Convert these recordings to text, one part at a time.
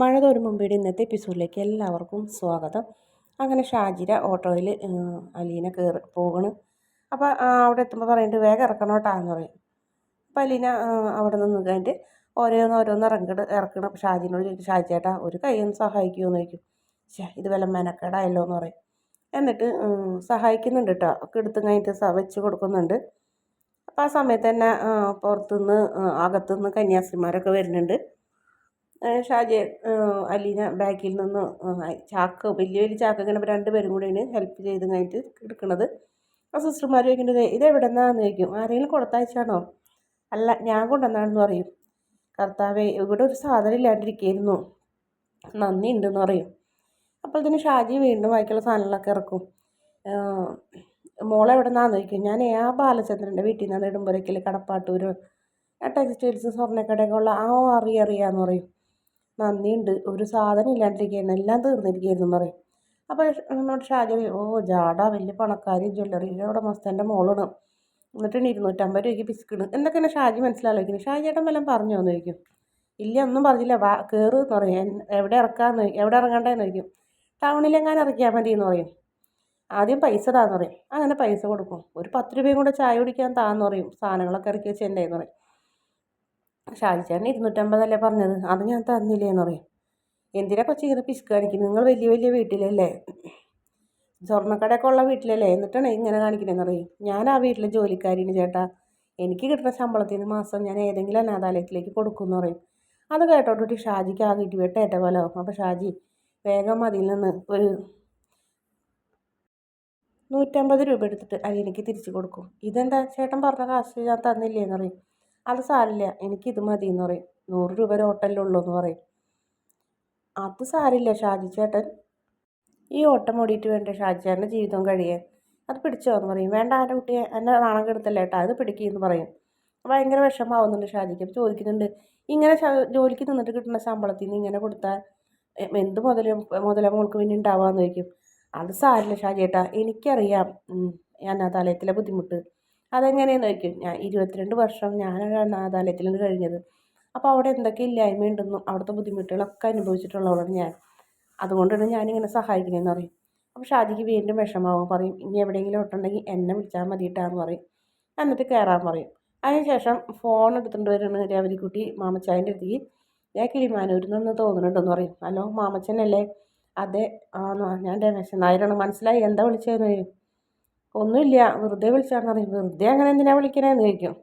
മഴ തോരും മുമ്പേടെ ഇന്നത്തെ എപ്പിസോഡിലേക്ക് എല്ലാവർക്കും സ്വാഗതം. അങ്ങനെ ഷാജിര ഓട്ടോയിൽ അലീന കയറി പോകണ്. അപ്പോൾ അവിടെ എത്തുമ്പോൾ പറയുന്നുണ്ട് വേഗം ഇറക്കണം കേട്ടാന്ന് പറയും. അപ്പോൾ അലീന അവിടെ നിന്ന് കഴിഞ്ഞിട്ട് ഓരോന്ന് ഓരോന്ന് ഇറങ്ങി ഇറക്കണം. ഷാജിനോട് ചോദിക്കും ഷാജി ചേട്ടാ ഒരു സഹായിക്കുമോ എന്ന് ചോദിക്കും. ശേ ഇത് വല്ല മെനക്കേടായല്ലോ എന്ന് പറയും. എന്നിട്ട് സഹായിക്കുന്നുണ്ട് കേട്ടോ ഒക്കെ എടുത്തു കഴിഞ്ഞിട്ട് വെച്ച് കൊടുക്കുന്നുണ്ട്. അപ്പോൾ ആ സമയത്ത് തന്നെ പുറത്തുനിന്ന് അകത്തുനിന്ന് കന്യാസ്ത്രീമാരൊക്കെ വരുന്നുണ്ട്. ഷാജി അലീന ബാക്കിൽ നിന്ന് ചാക്ക് വലിയ വലിയ ചാക്ക് ഇങ്ങനെ രണ്ട് പേരും കൂടെയാണ് ഹെൽപ്പ് ചെയ്ത് കഴിഞ്ഞിട്ട് എടുക്കുന്നത് ആ സിസ്റ്റർമാർ ചോദിക്കുന്നത് ഇത് എവിടെ നിന്നാന്ന് ചോദിക്കും ആരെങ്കിലും കൊടുത്തയച്ചാണോ? അല്ല ഞാൻ കൊണ്ടുവന്നാണെന്ന് പറയും. കർത്താവെ ഇവിടെ ഒരു സാധനം ഇല്ലാണ്ടിരിക്കുകയായിരുന്നു നന്ദി ഉണ്ടെന്ന് പറയും. അപ്പോൾ തന്നെ ഷാജി വീണ്ടും വായിക്കുള്ള സാധനങ്ങളൊക്കെ ഇറക്കും. മോളെ എവിടെ നിന്നാന്ന് ചോദിക്കും ഞാൻ ആ ബാലചന്ദ്രന്റെ വീട്ടിൽ നിന്നാണ് ഇടുമ്പോഴേക്കിൽ കടപ്പാട്ടൂർ ടെക്സ്റ്റൈൽസ് സ്വർണക്കടയൊക്കെ ഉള്ള ആ അറിയാറിയാന്ന് പറയും. നന്ദിയുണ്ട്. ഒരു സാധനം ഇല്ലാണ്ടിരിക്കുകയായിരുന്നു. എല്ലാം തീർന്നിരിക്കുകയായിരുന്നു എന്ന് പറയും. അപ്പോൾ എന്നോട് ഷാജി ഓ ജാട വലിയ പണക്കാരി ജ്വല്ലറിയിലെ ഉടമസ്ഥന്റെ മോളാണ്. എന്നിട്ടാണ് ഇരുന്നൂറ്റമ്പത് രൂപയ്ക്ക് പിസ്കിട് എന്തൊക്കെയാണ് ഷാജി മനസ്സിലാലോചിക്കുന്നത് ഷാജി ചേട്ടൻ വല്ലതും പറഞ്ഞു എന്ന് ചോദിക്കും. ഇല്ല ഒന്നും പറഞ്ഞില്ല. വാ കയറ് എന്ന് പറയും. എവിടെ ഇറക്കാമെന്ന് എവിടെ ഇറങ്ങണ്ടെന്ന് ചോദിക്കും. ടൗണിലെങ്ങാനും ഇറക്കിയാൽ മതി എന്ന് പറയും. ആദ്യം പൈസ താന്ന് പറയും. അങ്ങനെ പൈസ കൊടുക്കും. ഒരു പത്ത് രൂപയും കൂടെ ചായ കുടിക്കാൻ താന്ന് പറയും. സാധനങ്ങളൊക്കെ ഇറക്കി വെച്ച് എന്റെ പറയും. ഷാജിച്ചേട്ടൻ ഇരുന്നൂറ്റമ്പതല്ലേ പറഞ്ഞത്? അത് ഞാൻ തന്നില്ലേന്ന് പറയും. എന്തിനാ കൊച്ചി ഇങ്ങനെ പിശുക്ക് കാണിക്കുന്നത് നിങ്ങൾ വലിയ വലിയ വീട്ടിലല്ലേ? സ്വർണക്കടയൊക്കെ ഉള്ള വീട്ടിലല്ലേ? എന്നിട്ടാണ് ഇങ്ങനെ കാണിക്കുന്നതെന്ന് പറയും. ഞാൻ ആ വീട്ടിലെ ജോലിക്കാരിന് ചേട്ടാ. എനിക്ക് കിട്ടുന്ന ശമ്പളത്തിന് മാസം ഞാൻ ഏതെങ്കിലും അനാഥാലയത്തിലേക്ക് കൊടുക്കുമെന്ന് പറയും. അത് കേട്ടോട്ടിട്ട് ഷാജിക്ക് ആ വീട്ടിൽ വെട്ടേറ്റ പോലെ ആവും. അപ്പോൾ ഷാജി വേഗം അതിൽ നിന്ന് ഒരു നൂറ്റമ്പത് രൂപ എടുത്തിട്ട് അലീനയ്ക്ക് തിരിച്ചു കൊടുക്കും. ഇതെന്താ? ചേട്ടൻ പറഞ്ഞ കാശ് ഞാൻ തന്നില്ലേന്ന് പറയും. അത് സാരില്ല. എനിക്കിത് മതി എന്ന് പറയും. നൂറ് രൂപ ഒരു ഹോട്ടലിലുള്ളൂ എന്ന് പറയും. അത് സാരില്ല ഷാജി ചേട്ടൻ. ഈ ഓട്ടം ഓടിയിട്ട് വേണ്ട ഷാജി ചേട്ടന്റെ ജീവിതം കഴിയാൻ അത് പിടിച്ചോ എന്ന് പറയും. വേണ്ട എന്റെ കുട്ടിയെ എന്നെ നാണം കെടുത്തല്ലേ കേട്ടോ അത് പിടിക്കുകയെന്ന് പറയും. ഭയങ്കര വിഷമാവുന്നുണ്ട് ഷാജിക്ക്. അപ്പോൾ ചോദിക്കുന്നുണ്ട് ഇങ്ങനെ ജോലിക്ക് നിന്നിട്ട് കിട്ടുന്ന ശമ്പളത്തിൽ നിന്ന് ഇങ്ങനെ കൊടുത്താൽ എന്ത് മുതൽ മുതല മോൾക്ക് പിന്നെ ഉണ്ടാവാന്ന് ചോദിക്കും. അത് സാരില്ല ഷാജി ചേട്ടാ എനിക്കറിയാം. അനാഥാലയത്തിലെ ബുദ്ധിമുട്ട്. അതെങ്ങനെയെന്ന് വയ്ക്കും ഞാൻ ഇരുപത്തിരണ്ട് വർഷം ഞാനൊരു അനാഥാലയത്തിലാണ് കഴിഞ്ഞത്. അപ്പോൾ അവിടെ എന്തൊക്കെ ഇല്ലായ്മയുണ്ടെന്നും അവിടുത്തെ ബുദ്ധിമുട്ടുകളൊക്കെ അനുഭവിച്ചിട്ടുള്ളവളാണ് ഞാൻ. അതുകൊണ്ടാണ് ഞാനിങ്ങനെ സഹായിക്കുന്നതെന്ന് പറയും. അപ്പോൾ ഷാജിക്ക് വീണ്ടും വിഷമാവും പറയും ഇനി എവിടെയെങ്കിലും ഒട്ടുണ്ടെങ്കിൽ എന്നെ വിളിച്ചാൽ മതിയിട്ടാന്ന് പറയും. എന്നിട്ട് കയറാൻ പറയും. അതിനുശേഷം ഫോൺ എടുത്തുകൊണ്ട് വരുന്ന രവതിക്കുട്ടി മാമച്ചായന്റെ അടുത്തേക്ക്. ഞാൻ കിളിമാനൂരിൽ നിന്ന് തോന്നുന്നുണ്ടെന്ന് പറയും. ഹലോ മാമച്ചനല്ലേ? അതെ. ആ ഞാൻ രമേശൻ നായരാണ്. മനസ്സിലായി? എന്താ വിളിച്ചതെന്ന്? ചോദിക്കും ഒന്നുമില്ല വെറുതെ വിളിച്ചാന്ന് പറയും വെറുതെ അങ്ങനെ എന്തിനാ വിളിക്കണേന്ന് ചോദിക്കും.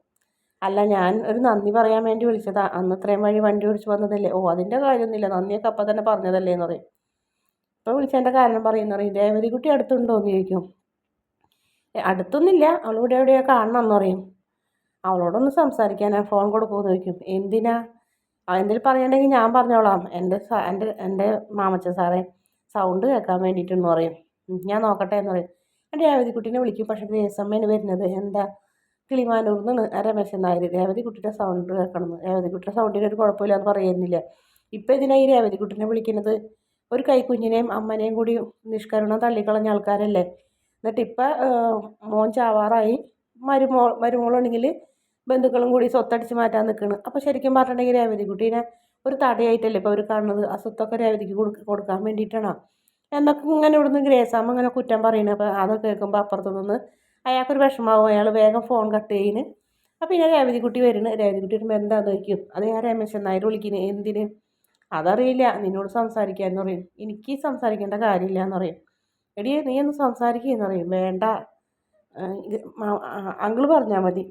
അല്ല ഞാൻ ഒരു നന്ദി പറയാൻ വേണ്ടി വിളിച്ചതാ. അന്ന് ഇത്രയും വഴി വണ്ടി ഓടിച്ച് വന്നതല്ലേ? ഓ അതിന്റെ കാര്യമൊന്നുമില്ല. നന്ദിയൊക്കെ അപ്പം തന്നെ പറഞ്ഞതല്ലേ എന്ന് പറയും. ഇപ്പോൾ വിളിച്ചതിന്റെ കാരണം പറയുന്ന പറയും രേവതി കുട്ടി അടുത്തുണ്ടോ? എന്ന് ചോദിക്കും. അടുത്തൊന്നുമില്ല. അവളിവിടെ എവിടെയോ കാണണം? എന്ന് പറയും. അവളോടൊന്ന് സംസാരിക്കാനാ ഫോൺ കൊടുക്കുമെന്ന് ചോദിക്കും. എന്തിനാ? എന്തെങ്കിലും പറയണമെങ്കിൽ ഞാൻ പറഞ്ഞോളാം. എന്റെ എന്റെ എന്റെ മാമച്ച സാറേ സൗണ്ട് കേൾക്കാൻ വേണ്ടിയിട്ടെന്ന് പറയും. ഞാൻ നോക്കട്ടെ എന്ന് പറയും. എന്റെ കുട്ടീനെ വിളിക്കും. പക്ഷേ ഗ്രേസമ്മേന് വരുന്നത്. എന്താ? കിളിമാനൂർ നിന്ന് രമേശൻ നായർ. കുട്ടിയുടെ സൗണ്ട് കേൾക്കണം. കുട്ടിയുടെ സൗണ്ടിന് ഒരു കുഴപ്പമില്ല എന്ന് പറയുന്നില്ല. ഇപ്പം ഇതിനാ ഈ കുട്ടീനെ വിളിക്കുന്നത് ഒരു കൈക്കുഞ്ഞിനെയും അമ്മനെയും കൂടി നിഷ്കരുണം തള്ളിക്കളഞ്ഞ ആൾക്കാരല്ലേ? എന്നിട്ട് ഇപ്പം മോൻ ചാവാറായി. മരുമോൾ മരുമോളുണ്ടെങ്കിൽ ബന്ധുക്കളും കൂടി സ്വത്തടിച്ച് മാറ്റാൻ നിൽക്കണം അപ്പോൾ ശരിക്കും പറഞ്ഞിട്ടുണ്ടെങ്കിൽ കുട്ടീനെ ഒരു തടയായിട്ടല്ലേ ഇപ്പോൾ അവർ കാണുന്നത്? ആ സ്വത്തൊക്കെ രേവതിക്ക് കൊടുക്കാൻ വേണ്ടിയിട്ടാണോ? എന്നൊക്കെ ഇങ്ങനെ ഇവിടുന്ന് ഗ്രേസാമ്മ ഇങ്ങനെ കുറ്റം പറയുന്നത് അപ്പോൾ അതൊക്കെ കേൾക്കുമ്പോൾ അപ്പുറത്ത് നിന്ന് അയാൾക്കൊരു വിഷമാവും. അയാൾ വേഗം ഫോൺ കട്ട് ചെയ്യുന്നു അപ്പോൾ പിന്നെ രേവതിക്കുട്ടി വരുന്നു രേവതിക്കുട്ടി വരുമ്പോൾ എന്താ ചോദിക്കും? അത് ഞാൻ രമേശൻ നായർ വിളിക്കുന്നത് എന്തിന്? അതറിയില്ല. നിന്നോട് സംസാരിക്കാമെന്ന് പറയും. എനിക്ക് സംസാരിക്കേണ്ട കാര്യമില്ല എന്ന് പറയും. എടി നീ ഒന്ന് സംസാരിക്കുകയെന്ന് പറയും. വേണ്ട. അങ്കിൾ പറഞ്ഞാൽ മതി.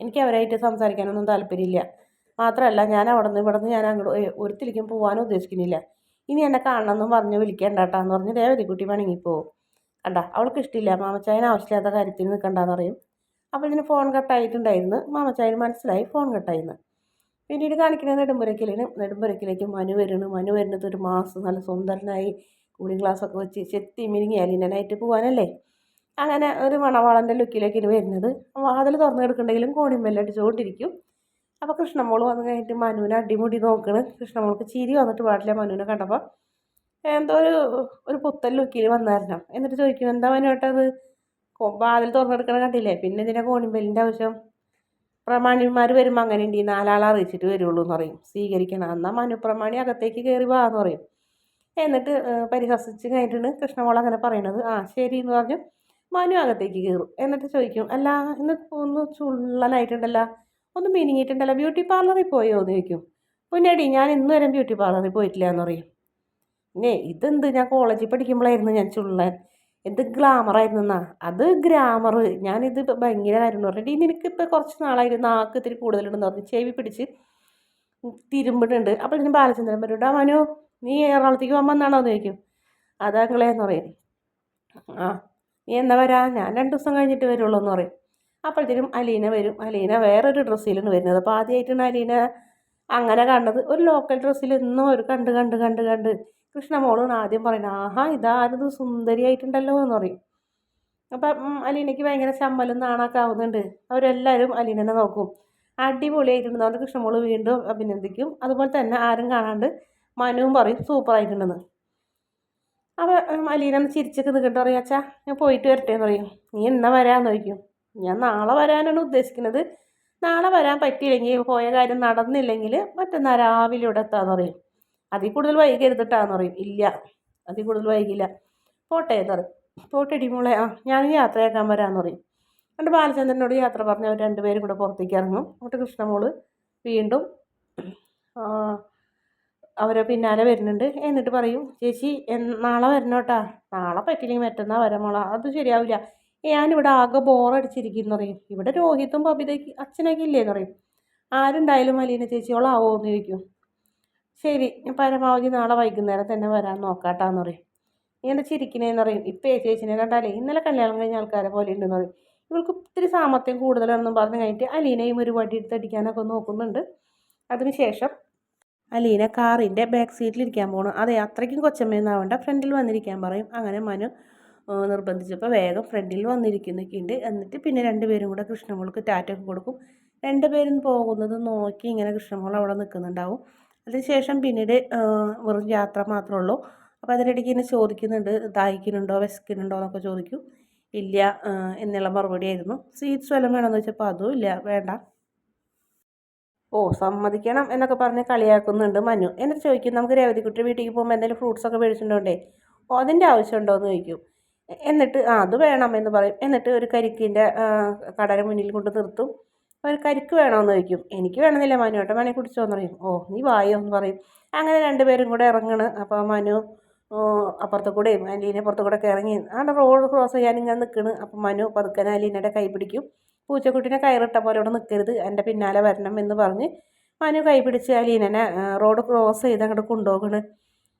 എനിക്ക് അവരായിട്ട് സംസാരിക്കാനൊന്നും താല്പര്യമില്ല. മാത്രമല്ല ഞാൻ അവിടെ നിന്ന് ഇവിടെ നിന്ന് ഞാൻ അങ്ങോട്ട് ഒരുത്തിലേക്കും പോകാനും ഉദ്ദേശിക്കുന്നില്ല. ഇനി എന്നെ കാണണമെന്നും പറഞ്ഞ് വിളിക്കേണ്ട കേട്ടോ എന്ന് പറഞ്ഞ് രേവതിക്കുട്ടി വേണമെങ്കിൽ കണ്ട അവൾക്ക് ഇഷ്ടമില്ല മാമച്ചായന് ആവശ്യമില്ലാത്ത കാര്യത്തിൽ നിൽക്കണ്ടെന്ന് പറയും. അപ്പോൾ ഇതിന് ഫോൺ കട്ടായിട്ടുണ്ടായിരുന്നു. മാമച്ചായൻ മനസ്സിലായി ഫോൺ കട്ടായിരുന്നു പിന്നീട് കാണിക്കുന്നത് നെടുമ്പുരക്കിലിന് നെടുമ്പുരക്കിലേക്ക് മനു വരുന്നു. മനു വരുന്നത് ഒരു മാസം നല്ല സുന്ദരനായി കൂളിംഗ് ഗ്ലാസ്സൊക്കെ വെച്ച് ചെത്തി മിനിങ്ങി നൈറ്റ് പോകാനല്ലേ അങ്ങനെ ഒരു മണവാളന്റെ ലുക്കിലേക്ക് ഇനി വരുന്നത്. വാതിൽ തുറന്നു കിടക്കുന്നുണ്ടെങ്കിലും കോണിമ്പെല്ലാം അടിച്ചുകൊണ്ടിരിക്കും. അപ്പോൾ കൃഷ്ണമോൾ വന്നു കഴിഞ്ഞിട്ട് മനുവിനെ അടിമുടി നോക്കണ്. കൃഷ്ണമോൾക്ക് ചിരി വന്നിട്ട് പാടില്ല മനുവിനെ കണ്ടപ്പോൾ എന്തോ ഒരു ഒരു പുത്തൻ ലുക്കിൽ വന്നായിരുന്നു. എന്നിട്ട് ചോദിക്കും എന്താ മനുവേട്ടത് വാതിൽ തുറന്നെടുക്കണ കണ്ടില്ലേ? പിന്നെ ഇതിനെ കോണിമ്പലിന്റെ ആവശ്യം? പ്രമാണിമാർ വരുമ്പോൾ അങ്ങനെ ഉണ്ട് ഈ നാലാളെ അറിയിച്ചിട്ട് വരുള്ളൂ എന്ന് പറയും. സ്വീകരിക്കണം. എന്നാൽ മനുപ്രമാണി അകത്തേക്ക് കയറി വാ എന്ന് പറയും. എന്നിട്ട് പരിഹസിച്ച് കഴിഞ്ഞിട്ടാണ് കൃഷ്ണമോൾ അങ്ങനെ പറയണത്. ആ ശരി എന്ന് പറഞ്ഞു. മനു അകത്തേക്ക് കയറും എന്നിട്ട് ചോദിക്കും അല്ല ഇന്ന് ഒന്ന് ചുള്ളനായിട്ടുണ്ടല്ലോ? ഒന്ന് മിനിങ്ങിയിട്ടുണ്ടല്ലോ ബ്യൂട്ടി പാർലറിൽ പോയോ എന്ന് ചോദിക്കും. പൊന്നടി ഞാൻ ഇന്ന് വരെ ബ്യൂട്ടി പാർലറിൽ പോയിട്ടില്ല എന്ന് പറയും. പിന്നെ ഇതെന്ത്? ഞാൻ കോളേജിൽ പഠിക്കുമ്പോഴായിരുന്നു ഞാൻ ചുള്ളൻ. എന്ത് ഗ്ലാമറായിരുന്നു എന്നാ അത് ഗ്രാമർ ഞാനിത് റെഡി നിനക്ക് നിനക്കിപ്പോൾ കുറച്ച് നാളായിട്ട് നാക്ക് ഇത്തിരി കൂടുതലുണ്ടെന്ന് പറഞ്ഞ് ചെവി പിടിച്ച് തിരുമ്പിട്ടുണ്ട്. അപ്പോൾ ഇതിന് ബാലചന്ദ്രൻ പറയും മനു നീ എറണാകുളത്തേക്ക് പോകാൻ വന്നാണോ? എന്ന് ചോദിക്കും. അതാങ്ങളെന്ന് പറയും. ആ നീ എന്നാ വരാ? ഞാൻ രണ്ട് ദിവസം കഴിഞ്ഞിട്ട് വരുള്ളൂ എന്ന് പറയും. അപ്പോഴത്തേനും അലീന വരും. അലീന വേറൊരു ഡ്രസ്സിലാണ് വരുന്നത്. അപ്പോൾ ആദ്യമായിട്ടാണ് അലീന അങ്ങനെ കണ്ടത് ഒരു ലോക്കൽ ഡ്രസ്സിൽ എന്നും ഒരു കണ്ട് കണ്ട് കണ്ട് കണ്ട്. കൃഷ്ണമോളാണ് ആദ്യം പറയുന്നത് ആഹാ ഇതാരത് സുന്ദരിയായിട്ടുണ്ടല്ലോ എന്ന് പറയും. അപ്പം അലീനയ്ക്ക് ഭയങ്കര ചമ്മലും നാണൊക്കെ ആവുന്നുണ്ട് അവരെല്ലാവരും അലീനനെ നോക്കും. അടിപൊളിയായിട്ടുണ്ട്. അതുകൊണ്ട് കൃഷ്ണമോൾ വീണ്ടും അഭിനന്ദിക്കും. അതുപോലെ തന്നെ ആരും കാണാണ്ട് മനുവും പറയും സൂപ്പറായിട്ടുണ്ടെന്ന് അപ്പോൾ അലീന ചിരിച്ചൊക്കെ നിൽക്കട്ടെ പറയും അച്ഛാ ഞാൻ പോയിട്ട് വരട്ടെ എന്ന് പറയും. നീ എന്നാ വരാമെന്ന് ചോദിക്കും. ഞാൻ നാളെ വരാനാണ് ഉദ്ദേശിക്കുന്നത്. നാളെ വരാൻ പറ്റിയില്ലെങ്കിൽ പോയ കാര്യം നടന്നില്ലെങ്കിൽ മറ്റന്നാൾ രാവിലെ ഇവിടെ എത്താന്ന് പറയും. അതിൽ കൂടുതൽ വൈകരുതിട്ടാന്ന് പറയും. ഇല്ല അതിൽ കൂടുതൽ വൈകില്ല പോട്ടെ എന്ന് പറയും. പോട്ടെടി മോളെ ആ ഞാൻ യാത്രയാക്കാൻ വരാമെന്ന് പറയും. എന്നിട്ട് ബാലചന്ദ്രനോട് യാത്ര പറഞ്ഞ് അവർ രണ്ടുപേരും കൂടെ പുറത്തേക്ക് ഇറങ്ങും. എന്നിട്ട് കൃഷ്ണമോൾ വീണ്ടും അവരെ പിന്നാലെ വരുന്നുണ്ട്. എന്നിട്ട് പറയും ചേച്ചി നാളെ വരണോട്ടാ. നാളെ പറ്റില്ലെങ്കിൽ മറ്റന്നാൾ വരാം മോളാ. അത് ശരിയാവില്ല. ഞാനിവിടെ ആകെ ബോറടിച്ചിരിക്കുന്നു പറയും. ഇവിടെ രോഹിത്തും ബബിതയ്ക്ക് അച്ഛനൊക്കെ ഇല്ലേന്ന് പറയും. ആരുണ്ടായാലും മലീന ചേച്ചിയോളാവോ എന്ന് ചോദിക്കും. ശരി ഞാൻ പരമാവധി നാളെ വൈകുന്നേരം തന്നെ വരാൻ നോക്കാട്ടാന്ന് പറയും. നീ എന്താ ചിരിക്കണേന്ന് പറയും. ഇപ്പം ഏ ചേച്ചിനെ കണ്ടാലേ ഇന്നലെ കല്യാണം കഴിഞ്ഞ ആൾക്കാരെ പോലെ ഉണ്ടെന്ന് പറയും. ഇവൾക്ക് ഒത്തിരി സാമർത്ഥ്യം കൂടുതലാണെന്നും പറഞ്ഞ് കഴിഞ്ഞിട്ട് അലീനയും ഒരു വടി എടുത്തടിക്കാനൊക്കെ നോക്കുന്നുണ്ട്. അതിനുശേഷം അലീന കാറിന്റെ ബാക്ക് സീറ്റിലിരിക്കാൻ പോകണം അതെ അത്രയ്ക്കും കൊച്ചമ്മയെന്നാവണ്ട ഫ്രണ്ടിൽ വന്നിരിക്കാൻ പറയും. അങ്ങനെ മനു നിർബന്ധിച്ചപ്പോൾ വേഗം ഫ്രണ്ടിൽ വന്നിരിക്കുന്നൊക്കെയുണ്ട് എന്നിട്ട് പിന്നെ രണ്ടുപേരും കൂടെ കൃഷ്ണമോൾക്ക് ടാറ്റൊക്കെ കൊടുക്കും. രണ്ടുപേരും പോകുന്നത് നോക്കി ഇങ്ങനെ കൃഷ്ണമോൾ അവിടെ നിൽക്കുന്നുണ്ടാവും. അതിനുശേഷം പിന്നീട് വെറും യാത്ര മാത്രമേ ഉള്ളൂ. അപ്പോൾ അതിനിടയ്ക്ക് ഇങ്ങനെ ചോദിക്കുന്നുണ്ട് ദാഹിക്കുന്നുണ്ടോ വിശക്കുന്നുണ്ടോ എന്നൊക്കെ ചോദിക്കും. ഇല്ല എന്നുള്ള മറുപടി ആയിരുന്നു. സ്വീറ്റ്സ് വല്ലതും വേണമെന്ന് വെച്ചപ്പോൾ അതും ഇല്ല വേണ്ട. ഓ സമ്മതിക്കണം എന്നൊക്കെ പറഞ്ഞ് കളിയാക്കുന്നുണ്ട് മനു. എന്നിട്ട് ചോദിക്കും നമുക്ക് രേവതിക്കുട്ടി വീട്ടിലേക്ക് പോകുമ്പോൾ എന്തെങ്കിലും ഫ്രൂട്ട്സൊക്കെ മേടിച്ചിട്ടുണ്ടോണ്ടേ ഓ അതിന്റെ ആവശ്യമുണ്ടോ എന്ന് ചോദിക്കും. എന്നിട്ട് ആ അത് വേണം എന്ന് പറയും. എന്നിട്ട് ഒരു കരിക്കിന്റെ കടയുടെ മുന്നിൽ കൊണ്ട് നിർത്തും. ഒരു കരിക്ക് വേണമെന്ന് ചോദിക്കും. എനിക്ക് വേണമെന്നില്ല മനു ഏട്ടൻ കുടിച്ചോ കുടിച്ചോന്ന് പറയും. ഓ നീ വായോ എന്ന് പറയും. അങ്ങനെ രണ്ടുപേരും കൂടെ ഇറങ്ങണ്. അപ്പോൾ മനു അപ്പുറത്തു കൂടെയും അലീനെ പുറത്ത് കൂടെ ഒക്കെ ഇറങ്ങി. അവിടെ റോഡ് ക്രോസ് ചെയ്യാൻ ഇങ്ങനെ നിൽക്കണ്. അപ്പം മനു പതുക്കനെ അലീനയുടെ കൈ പിടിക്കും. പൂച്ചക്കുട്ടീനെ കയറിട്ട പോലെ അവിടെ നിൽക്കരുത്. എന്റെ പിന്നാലെ വരണം എന്ന് പറഞ്ഞ് മനു കൈ പിടിച്ച് അലീനനെ റോഡ് ക്രോസ് ചെയ്ത് അങ്ങോട്ട് കൊണ്ടുപോകണ്.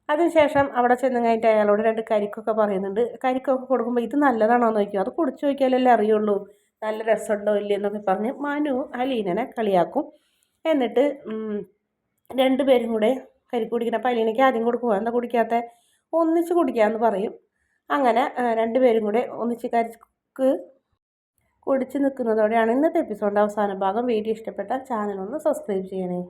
അതിനുശേഷം അവിടെ ചെന്ന് കഴിഞ്ഞിട്ട് അയാളോട് രണ്ട് കരിക്കൊക്കെ പറയുന്നുണ്ട്. കരിക്കൊക്കെ കൊടുക്കുമ്പോൾ ഇത് നല്ലതാണോ എന്ന് ചോദിക്കും. അത് കുടിച്ചു നോക്കിയാലല്ലേ അറിയുള്ളൂ. നല്ല രസമുണ്ടോ ഇല്ലയെന്നൊക്കെ പറഞ്ഞ് മനു അലീനനെ കളിയാക്കും. എന്നിട്ട് രണ്ടുപേരും കൂടെ കരിക്ക് കുടിക്കണം. അപ്പോൾ അലീനയ്ക്ക് ആദ്യം കൊടുക്കുക എന്താ കുടിക്കാത്ത? ഒന്നിച്ച് കുടിക്കാമെന്ന് പറയും. അങ്ങനെ രണ്ടുപേരും കൂടെ ഒന്നിച്ച് കരിക്ക് കുടിച്ച് നിൽക്കുന്നതോടെയാണ് ഇന്നത്തെ എപ്പിസോഡിന്റെ അവസാന ഭാഗം. വീഡിയോ ഇഷ്ടപ്പെട്ടാൽ ചാനൽ ഒന്ന് സബ്സ്ക്രൈബ് ചെയ്യണേ.